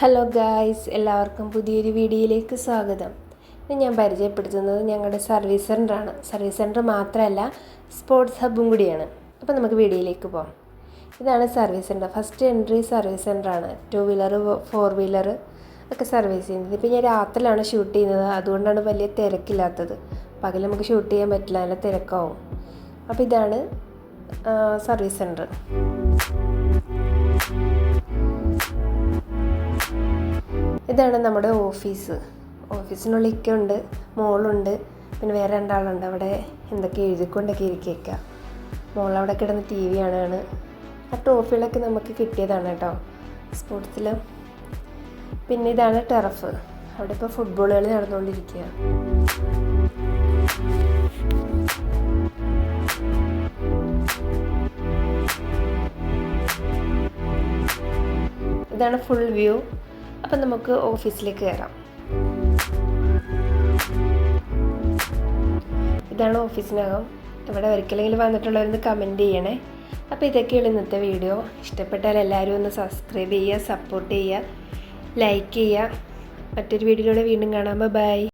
Hello guys എല്ലാവർക്കും പുതിയൊരു വീഡിയോയിലേക്ക് സ്വാഗതം. ഇന്ന് ഞാൻ പരിചയപ്പെടുത്തുന്നത് ഞങ്ങളുടെ സർവീസ് സെന്ററാണ്. സർവീസ് സെന്റർ മാത്രമല്ല സ്പോർട്സ് ഹബ്ബും കൂടിയാണ്. അപ്പോൾ നമുക്ക് വീഡിയോയിലേക്ക് പോകാം ഇതാണ് service centre first entry service സെന്ററാണ്. Two wheeler four wheeler ഒക്കെ സർവീസ് ചെയ്യുന്നത്. ഇപ്പോൾ ഞാൻ രാത്രിയിലാണ് ഷൂട്ട് ചെയ്യുന്നത്. അതുകൊണ്ടാണ് വലിയ തിരക്കില്ലാത്തത്. പകൽ നമുക്ക് ഷൂട്ട് ചെയ്യാൻ പറ്റില്ല. നല്ല തിരക്കാവും. അപ്പോൾ ഇതാണ് സർവീസ് സെന്റർ ഇതാണ് നമ്മുടെ ഓഫീസ്. ഓഫീസിനുള്ളിൽ ഉണ്ട് മോളുണ്ട് പിന്നെ വേറെ രണ്ടാളുണ്ട്. അവിടെ എന്തൊക്കെ എഴുതിക്കൊണ്ടൊക്കെ ഇരിക്കുക മോൾ അവിടെ കിടന്ന് ടി വി ആണ് ആ ട്രോഫികളൊക്കെ നമുക്ക് കിട്ടിയതാണ് കേട്ടോ. സ്പോർട്സിൽ പിന്നെ ഇതാണ് ടെറഫ്. അവിടെ ഇപ്പോൾ ഫുട്ബോൾ കളി നടന്നുകൊണ്ടിരിക്കുക ഇതാണ് ഫുൾ വ്യൂ. അപ്പം നമുക്ക് ഓഫീസിലേക്ക് കയറാം ഇതാണ് ഓഫീസിനകം. ഇവിടെ ഒരിക്കലെങ്കിലും വന്നിട്ടുള്ളവരൊന്ന് കമന്റ് ചെയ്യണേ. അപ്പോൾ ഇതൊക്കെയുള്ള ഇന്നത്തെ വീഡിയോ ഇഷ്ടപ്പെട്ടാൽ എല്ലാവരും ഒന്ന് സബ്സ്ക്രൈബ് ചെയ്യുക സപ്പോർട്ട് ചെയ്യുക ലൈക്ക് ചെയ്യുക. മറ്റൊരു വീഡിയോയിലൂടെ വീണ്ടും കാണാം. ബൈ